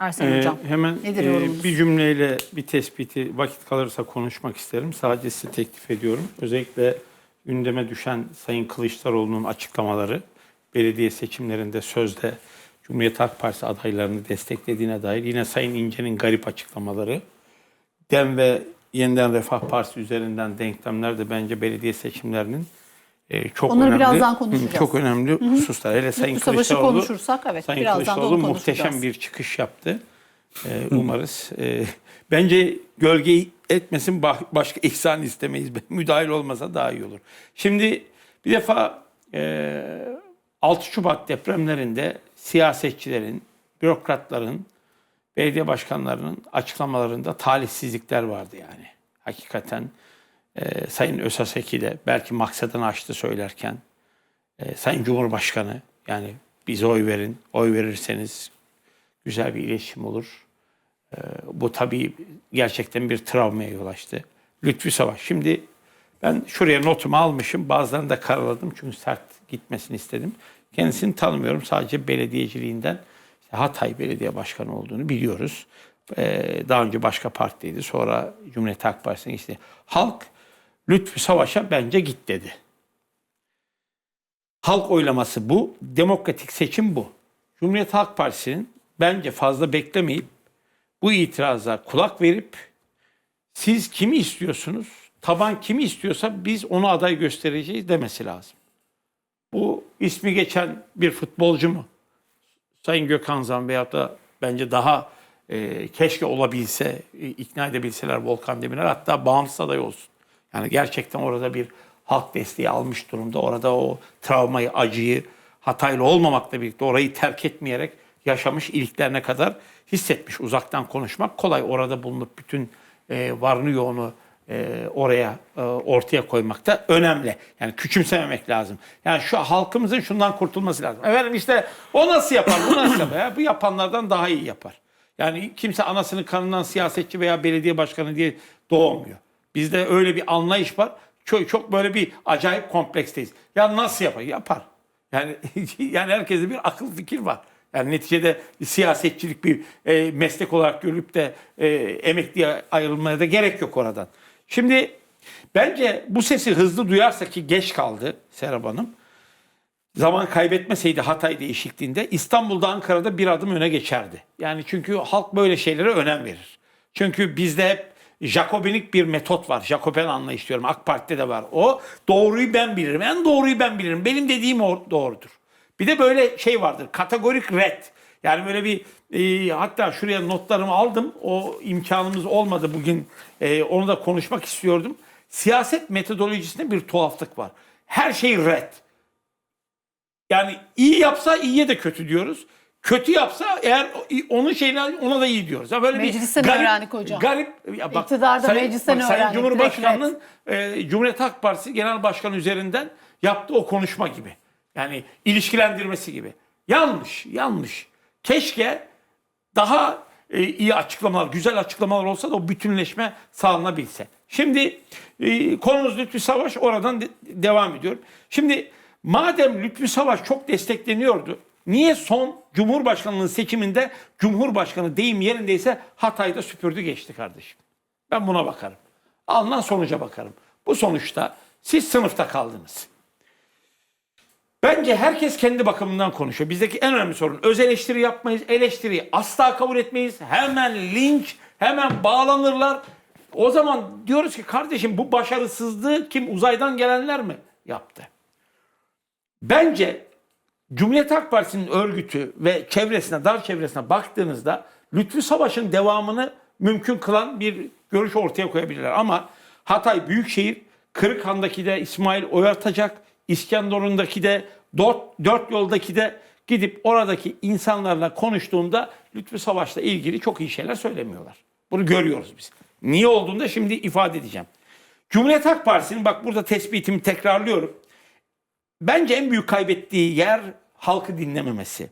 Ersen Ee, Hocam. hemen Nedir e, bir cümleyle bir tespiti vakit kalırsa konuşmak isterim. Sadece size teklif ediyorum. Özellikle gündeme düşen Sayın Kılıçdaroğlu'nun açıklamaları belediye seçimlerinde sözde Cumhuriyet Halk Partisi adaylarını desteklediğine dair yine Sayın İnce'nin garip açıklamaları DEM ve Yeniden Refah Partisi üzerinden denklemler de bence belediye seçimlerinin e, çok Onları önemli. birazdan konuşacağız. Çok önemli hususlar. Hele Sayın Lütfü Savaşı Kılıçdaroğlu konuşursak evet Sayın birazdan da Kılıçdaroğlu onu muhteşem bir çıkış yaptı. Ee, umarız. Ee, bence gölge etmesin başka ihsan istemeyiz. Müdahil olmasa daha iyi olur. Şimdi bir defa e, 6 Şubat depremlerinde siyasetçilerin, bürokratların, belediye başkanlarının açıklamalarında talihsizlikler vardı yani. Hakikaten e, Sayın Ösaseki de belki maksadını açtı söylerken e, Sayın Cumhurbaşkanı yani bize oy verin, oy verirseniz güzel bir iletişim olur. E, bu tabii gerçekten bir travmaya yol açtı. Lütfi Savaş. Şimdi ben şuraya notumu almışım. Bazılarını da karaladım çünkü sert gitmesini istedim. Kendisini tanımıyorum. Sadece belediyeciliğinden işte Hatay Belediye Başkanı olduğunu biliyoruz. E, daha önce başka partiydi. Sonra Cumhuriyet Halk Partisi'ne geçti. Halk Lütfi Savaş'a bence git dedi. Halk oylaması bu. Demokratik seçim bu. Cumhuriyet Halk Partisi'nin bence fazla beklemeyip bu itiraza kulak verip siz kimi istiyorsunuz? Taban kimi istiyorsa biz onu aday göstereceğiz demesi lazım. Bu ismi geçen bir futbolcu mu? Sayın Gökhan Zan veyahut da bence daha e, keşke olabilse, e, ikna edebilseler Volkan Demirel hatta bağımsız aday olsun. Yani gerçekten orada bir halk desteği almış durumda. Orada o travmayı, acıyı hataylı olmamakla birlikte orayı terk etmeyerek yaşamış iliklerine kadar hissetmiş. Uzaktan konuşmak kolay. Orada bulunup bütün e, varını yoğunu e, oraya e, ortaya koymak da önemli. Yani küçümsememek lazım. Yani şu halkımızın şundan kurtulması lazım. Efendim işte o nasıl yapar, bu nasıl yapar? Ya, bu yapanlardan daha iyi yapar. Yani kimse anasının kanından siyasetçi veya belediye başkanı diye doğmuyor. Bizde öyle bir anlayış var. Çok, çok böyle bir acayip kompleksteyiz. Ya nasıl yapar? Yapar. Yani yani herkeste bir akıl fikir var. Yani neticede siyasetçilik bir e, meslek olarak görüp de e, emekliye ayrılmaya da gerek yok oradan. Şimdi bence bu sesi hızlı duyarsa ki geç kaldı Serap Hanım. Zaman kaybetmeseydi Hatay değişikliğinde İstanbul'da Ankara'da bir adım öne geçerdi. Yani çünkü halk böyle şeylere önem verir. Çünkü bizde hep Jacobinik bir metot var. Jacoben anlayış diyorum. AK Parti'de de var. O doğruyu ben bilirim. En doğruyu ben bilirim. Benim dediğim o doğrudur. Bir de böyle şey vardır. Kategorik red. Yani böyle bir e, hatta şuraya notlarımı aldım. O imkanımız olmadı bugün. E, onu da konuşmak istiyordum. Siyaset metodolojisinde bir tuhaflık var. Her şey red. Yani iyi yapsa iyiye de kötü diyoruz. Kötü yapsa eğer onun şeyine ona da iyi diyoruz. Ya böyle Meclisten öğrendik hocam. Garip. Ya bak, İktidarda Sayın- meclisten bak, Sayın öğrendik, Cumhurbaşkanı'nın e, Cumhuriyet Halk Partisi Genel Başkanı üzerinden yaptığı o konuşma gibi. Yani ilişkilendirmesi gibi. Yanlış, yanlış. Keşke daha e, iyi açıklamalar, güzel açıklamalar olsa da o bütünleşme sağlanabilse. Şimdi e, konumuz Lütfü Savaş oradan de- devam ediyorum. Şimdi madem Lütfü Savaş çok destekleniyordu, niye son Cumhurbaşkanlığı seçiminde Cumhurbaşkanı deyim yerindeyse Hatay'da süpürdü geçti kardeşim? Ben buna bakarım. Alınan sonuca bakarım. Bu sonuçta siz sınıfta kaldınız. Bence herkes kendi bakımından konuşuyor. Bizdeki en önemli sorun öz eleştiri yapmayız. Eleştiriyi asla kabul etmeyiz. Hemen linç, hemen bağlanırlar. O zaman diyoruz ki kardeşim bu başarısızlığı kim uzaydan gelenler mi yaptı? Bence Cumhuriyet Halk Partisi'nin örgütü ve çevresine, dar çevresine baktığınızda Lütfü Savaş'ın devamını mümkün kılan bir görüş ortaya koyabilirler. Ama Hatay Büyükşehir, Kırıkhan'daki de İsmail Oyartacak, İskenderun'daki de dört, dört yoldaki de gidip oradaki insanlarla konuştuğunda Lütfü Savaş'la ilgili çok iyi şeyler söylemiyorlar. Bunu görüyoruz biz. Niye olduğunu da şimdi ifade edeceğim. Cumhuriyet Halk Partisi'nin bak burada tespitimi tekrarlıyorum. Bence en büyük kaybettiği yer halkı dinlememesi.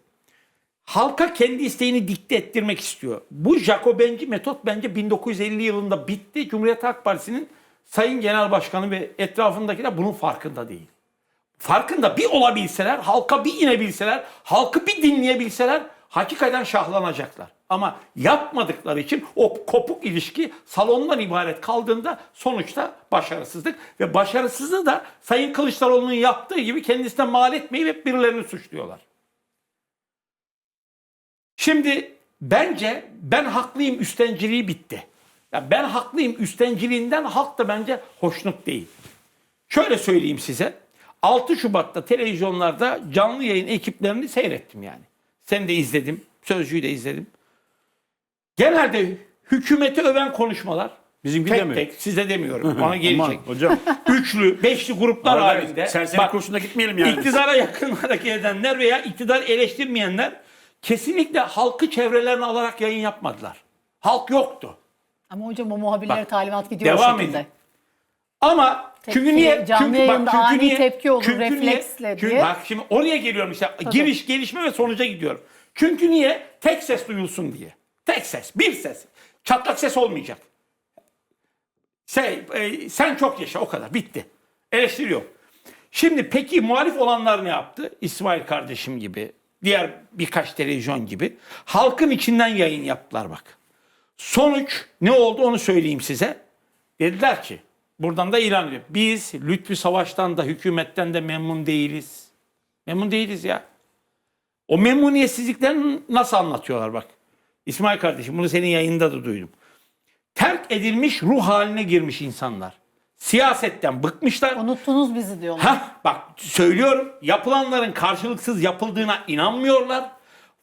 Halka kendi isteğini dikte ettirmek istiyor. Bu Jacobenci metot bence 1950 yılında bitti. Cumhuriyet Halk Partisi'nin Sayın Genel Başkanı ve etrafındakiler bunun farkında değil. Farkında bir olabilseler, halka bir inebilseler, halkı bir dinleyebilseler hakikaten şahlanacaklar. Ama yapmadıkları için o kopuk ilişki salondan ibaret kaldığında sonuçta başarısızlık ve başarısızlığı da Sayın Kılıçdaroğlu'nun yaptığı gibi kendisine mal etmeyip hep birilerini suçluyorlar. Şimdi bence ben haklıyım üstenciliği bitti. Ya ben haklıyım üstenciliğinden halk da bence hoşnut değil. Şöyle söyleyeyim size. 6 Şubat'ta televizyonlarda canlı yayın ekiplerini seyrettim yani. Sen de izledim. Sözcüyü de izledim. Genelde hükümeti öven konuşmalar. Bizimki de tek mi? tek size demiyorum. Ona Aman gelecek. hocam. Üçlü, beşli gruplar Arada halinde. serseri Bak, kursuna gitmeyelim yani. İktidara yakın hareket edenler veya iktidar eleştirmeyenler kesinlikle halkı çevrelerine alarak yayın yapmadılar. Halk yoktu. Ama hocam o muhabirlere Bak, talimat gidiyor devam o şekilde. edin. Ama Tepki, çünkü niye? canlı çünkü yayında ani niye? tepki olur, Çünkü niye? refleksle Çünkü diye. bak şimdi oraya geliyorum işte. Giriş, gelişme ve sonuca gidiyorum. Çünkü niye? Tek ses duyulsun diye. Tek ses, bir ses. Çatlak ses olmayacak. Şey, e, sen çok yaşa o kadar. Bitti. Eleştiri yok. Şimdi peki muhalif olanlar ne yaptı? İsmail kardeşim gibi, diğer birkaç televizyon gibi. Halkın içinden yayın yaptılar bak. Sonuç ne oldu onu söyleyeyim size. Dediler ki, buradan da ilan ediyor. Biz Lütfü Savaş'tan da hükümetten de memnun değiliz. Memnun değiliz ya. O memnuniyetsizliklerini nasıl anlatıyorlar bak. İsmail kardeşim bunu senin yayında da duydum. Terk edilmiş ruh haline girmiş insanlar. Siyasetten bıkmışlar. Unuttunuz bizi diyorlar. Hah bak söylüyorum yapılanların karşılıksız yapıldığına inanmıyorlar.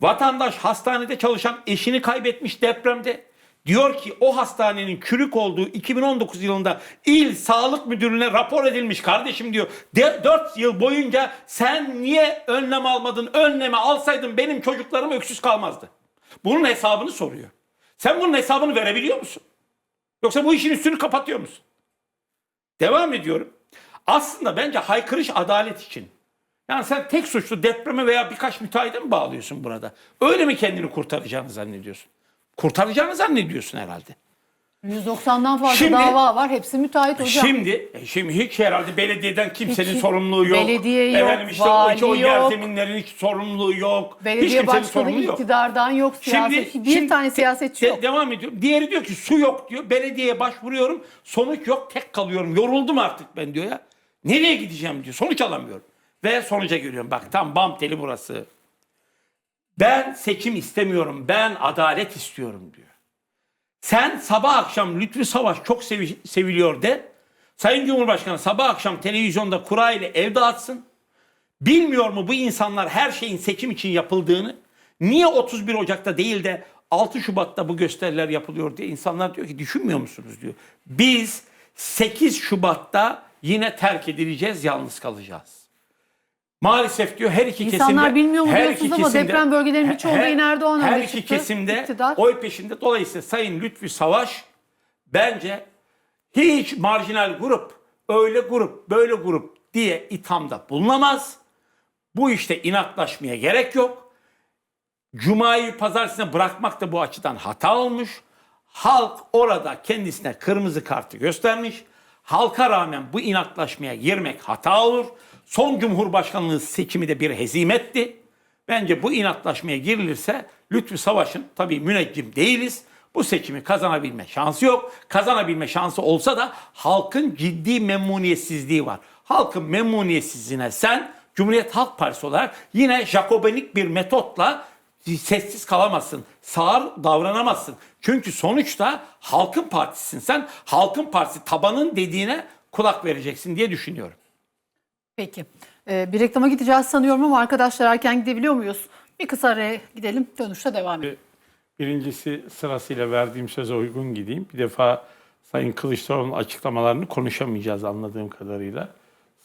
Vatandaş hastanede çalışan eşini kaybetmiş depremde. Diyor ki o hastanenin çürük olduğu 2019 yılında il sağlık müdürlüğüne rapor edilmiş kardeşim diyor. 4 yıl boyunca sen niye önlem almadın? Önlemi alsaydın benim çocuklarım öksüz kalmazdı. Bunun hesabını soruyor. Sen bunun hesabını verebiliyor musun? Yoksa bu işin üstünü kapatıyor musun? Devam ediyorum. Aslında bence haykırış adalet için. Yani sen tek suçlu depreme veya birkaç müteahhide mi bağlıyorsun burada? Öyle mi kendini kurtaracağını zannediyorsun? Kurtaracağını zannediyorsun herhalde. 190'dan fazla Şimdi- dava var. Hepsi müteahhit hocam. Şimdi e, şimdi hiç herhalde belediyeden kimsenin Hiç- sorumluluğu yok. belediye yok, Efendim işte o, hiç o vali yer yok. zeminlerin hiç sorumluluğu yok. hiç Belediye kimsenin başkanı sorumluluğu yok. iktidardan yok. Siyaseti. bir tane de- siyasetçi de- yok. Devam ediyor. Diğeri diyor ki su yok diyor. Belediyeye başvuruyorum. Sonuç yok. Tek kalıyorum. Yoruldum artık ben diyor ya. Nereye gideceğim diyor. Sonuç alamıyorum. Ve sonuca geliyorum. Bak tam bam teli burası. Ben seçim istemiyorum. Ben adalet istiyorum diyor. Sen sabah akşam Lütfü Savaş çok sevi- seviliyor de. Sayın Cumhurbaşkanı sabah akşam televizyonda kura ile ev dağıtsın. Bilmiyor mu bu insanlar her şeyin seçim için yapıldığını? Niye 31 Ocak'ta değil de 6 Şubat'ta bu gösteriler yapılıyor diye insanlar diyor ki düşünmüyor musunuz diyor. Biz 8 Şubat'ta yine terk edileceğiz, yalnız kalacağız. Maalesef diyor her iki İnsanlar kesimde. bilmiyor mu her diyorsunuz iki ama deprem bölgelerinin birçoğunda her- yine Erdoğan Her iki çıktı, kesimde iktidar. oy peşinde. Dolayısıyla Sayın Lütfü Savaş bence hiç marjinal grup, öyle grup, böyle grup diye ithamda bulunamaz. Bu işte inatlaşmaya gerek yok. Cuma'yı pazartesine bırakmak da bu açıdan hata olmuş. Halk orada kendisine kırmızı kartı göstermiş. Halka rağmen bu inatlaşmaya girmek hata olur. Son Cumhurbaşkanlığı seçimi de bir hezimetti. Bence bu inatlaşmaya girilirse Lütfü Savaş'ın tabii müneccim değiliz. Bu seçimi kazanabilme şansı yok. Kazanabilme şansı olsa da halkın ciddi memnuniyetsizliği var. Halkın memnuniyetsizliğine sen Cumhuriyet Halk Partisi olarak yine Jacobinik bir metotla sessiz kalamazsın. Sağır davranamazsın. Çünkü sonuçta halkın partisisin sen. Halkın partisi tabanın dediğine kulak vereceksin diye düşünüyorum. Peki. Ee, bir reklama gideceğiz sanıyorum ama arkadaşlar erken gidebiliyor muyuz? Bir kısa araya gidelim. Dönüşte devam edelim. Birincisi sırasıyla verdiğim söze uygun gideyim. Bir defa Sayın Kılıçdaroğlu'nun açıklamalarını konuşamayacağız anladığım kadarıyla.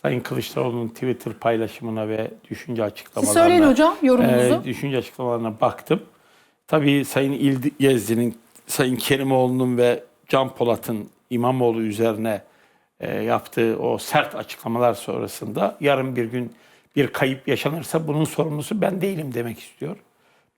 Sayın Kılıçdaroğlu'nun Twitter paylaşımına ve düşünce açıklamalarına... söyleyin hocam yorumunuzu. e, düşünce açıklamalarına baktım. Tabii Sayın İlgezdi'nin, Sayın Kerimoğlu'nun ve Can Polat'ın İmamoğlu üzerine e, yaptığı o sert açıklamalar sonrasında yarın bir gün bir kayıp yaşanırsa bunun sorumlusu ben değilim demek istiyor.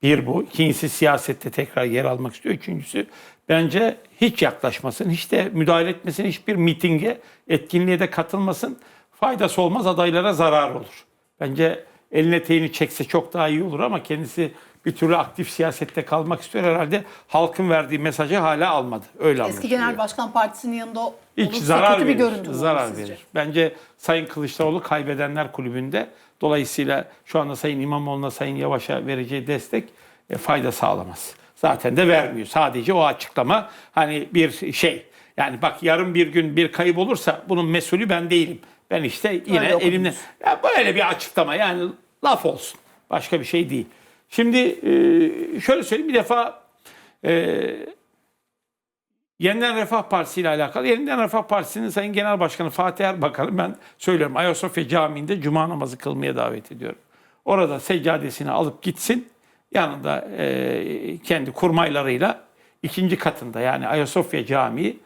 Bir bu. İkincisi siyasette tekrar yer almak istiyor. Üçüncüsü bence hiç yaklaşmasın, hiç de müdahale etmesin, hiçbir mitinge, etkinliğe de katılmasın. Faydası olmaz, adaylara zarar olur. Bence eline teyini çekse çok daha iyi olur ama kendisi bir türlü aktif siyasette kalmak istiyor. Herhalde halkın verdiği mesajı hala almadı. Öyle Eski. Genel Başkan Partisi'nin yanında Hiç olursa zarar kötü verir. bir görüntü zarar sizce? verir. Bence Sayın Kılıçdaroğlu kaybedenler kulübünde. Dolayısıyla şu anda Sayın İmamoğlu'na Sayın Yavaş'a vereceği destek e, fayda sağlamaz. Zaten de vermiyor. Sadece o açıklama hani bir şey. Yani bak yarın bir gün bir kayıp olursa bunun mesulü ben değilim. Ben işte yine Öyle okudunuz. elimle ya böyle bir açıklama yani laf olsun. Başka bir şey değil. Şimdi e, şöyle söyleyeyim bir defa e, Yeniden Refah Partisi ile alakalı. Yeniden Refah Partisi'nin Sayın Genel Başkanı Fatih Erbakan'ı ben söylüyorum. Ayasofya Camii'nde cuma namazı kılmaya davet ediyorum. Orada seccadesini alıp gitsin. Yanında e, kendi kurmaylarıyla ikinci katında yani Ayasofya Camii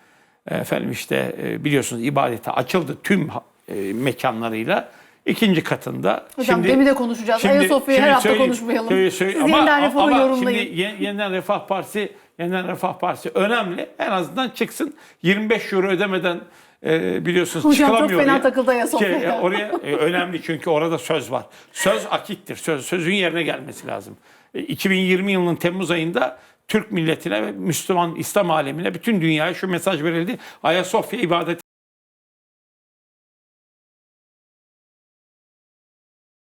efendim işte e, biliyorsunuz ibadete açıldı tüm e, mekanlarıyla. ikinci katında. Hocam demin de konuşacağız. Ayasofya'yı her hafta konuşmayalım. söyle- söyle- Siz ama- yeniden reformu ama yorumlayın. Şimdi Ye- Yeniden Refah Partisi, Yeniden Refah Partisi önemli. En azından çıksın 25 euro ödemeden e, biliyorsunuz Hocam çok çıkılamıyor. fena oraya. takıldı Ayasofya'ya. Şey, e, oraya e, önemli çünkü orada söz var. Söz akittir. Söz sözün yerine gelmesi lazım. E, 2020 yılının Temmuz ayında Türk milletine ve Müslüman İslam alemine bütün dünyaya şu mesaj verildi. Ayasofya ibadet